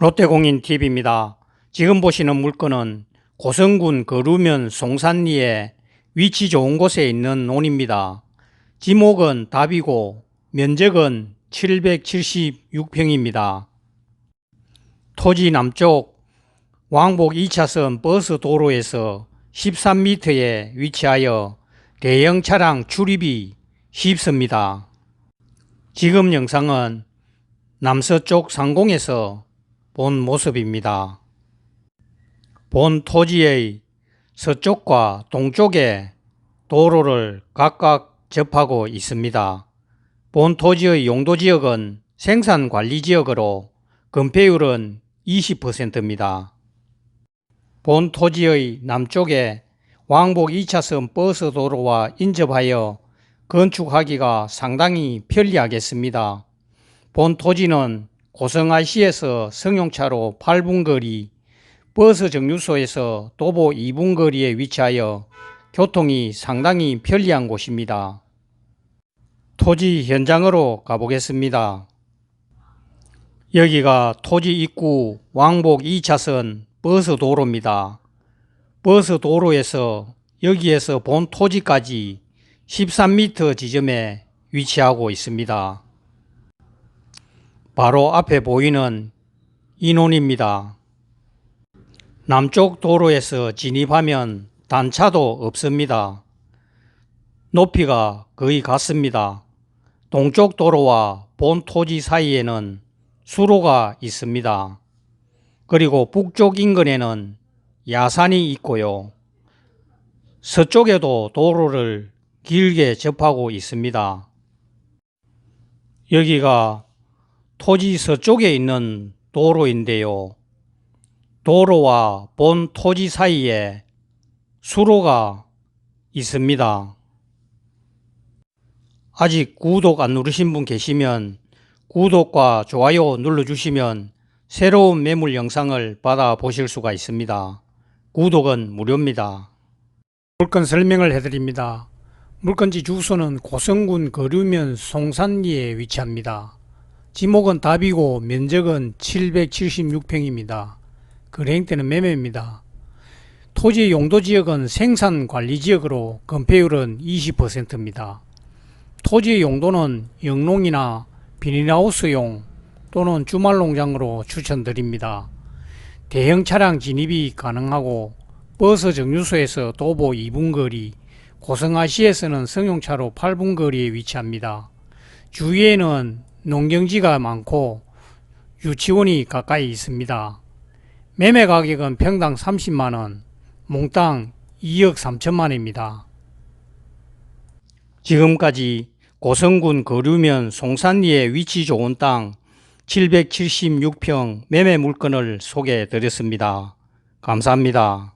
롯데공인TV입니다. 지금 보시는 물건은 고성군 거루면 송산리에 위치 좋은 곳에 있는 논입니다. 지목은 답이고 면적은 776평입니다. 토지 남쪽 왕복 2차선 버스 도로에서 13m에 위치하여 대형 차량 출입이 쉽습니다. 지금 영상은 남서쪽 상공에서 본 모습입니다. 본 토지의 서쪽과 동쪽에 도로를 각각 접하고 있습니다. 본 토지의 용도 지역은 생산 관리 지역으로 건폐율은 20%입니다. 본 토지의 남쪽에 왕복 2차선 버스 도로와 인접하여 건축하기가 상당히 편리하겠습니다. 본 토지는 고성IC에서 승용차로 8분 거리, 버스 정류소에서 도보 2분 거리에 위치하여 교통이 상당히 편리한 곳입니다. 토지 현장으로 가보겠습니다. 여기가 토지 입구 왕복 2차선 버스 도로입니다. 버스 도로에서 여기에서 본 토지까지 13m 지점에 위치하고 있습니다. 바로 앞에 보이는 인원입니다. 남쪽 도로에서 진입하면 단차도 없습니다. 높이가 거의 같습니다. 동쪽 도로와 본 토지 사이에는 수로가 있습니다. 그리고 북쪽 인근에는 야산이 있고요. 서쪽에도 도로를 길게 접하고 있습니다. 여기가 토지 서쪽에 있는 도로인데요. 도로와 본 토지 사이에 수로가 있습니다. 아직 구독 안 누르신 분 계시면 구독과 좋아요 눌러주시면 새로운 매물 영상을 받아 보실 수가 있습니다. 구독은 무료입니다. 물건 설명을 해드립니다. 물건지 주소는 고성군 거류면 송산리에 위치합니다. 지목은 답이고 면적은 776평입니다. 거래행태는 매매입니다. 토지 용도 지역은 생산 관리 지역으로 건폐율은 20%입니다. 토지의 용도는 영농이나 비닐하우스용 또는 주말농장으로 추천드립니다. 대형 차량 진입이 가능하고 버스 정류소에서 도보 2분 거리, 고성아시에서는 승용차로 8분 거리에 위치합니다. 주위에는 농경지가 많고 유치원이 가까이 있습니다. 매매 가격은 평당 30만원, 몽땅 2억 3천만원입니다. 지금까지 고성군 거류면 송산리에 위치 좋은 땅 776평 매매 물건을 소개해 드렸습니다. 감사합니다.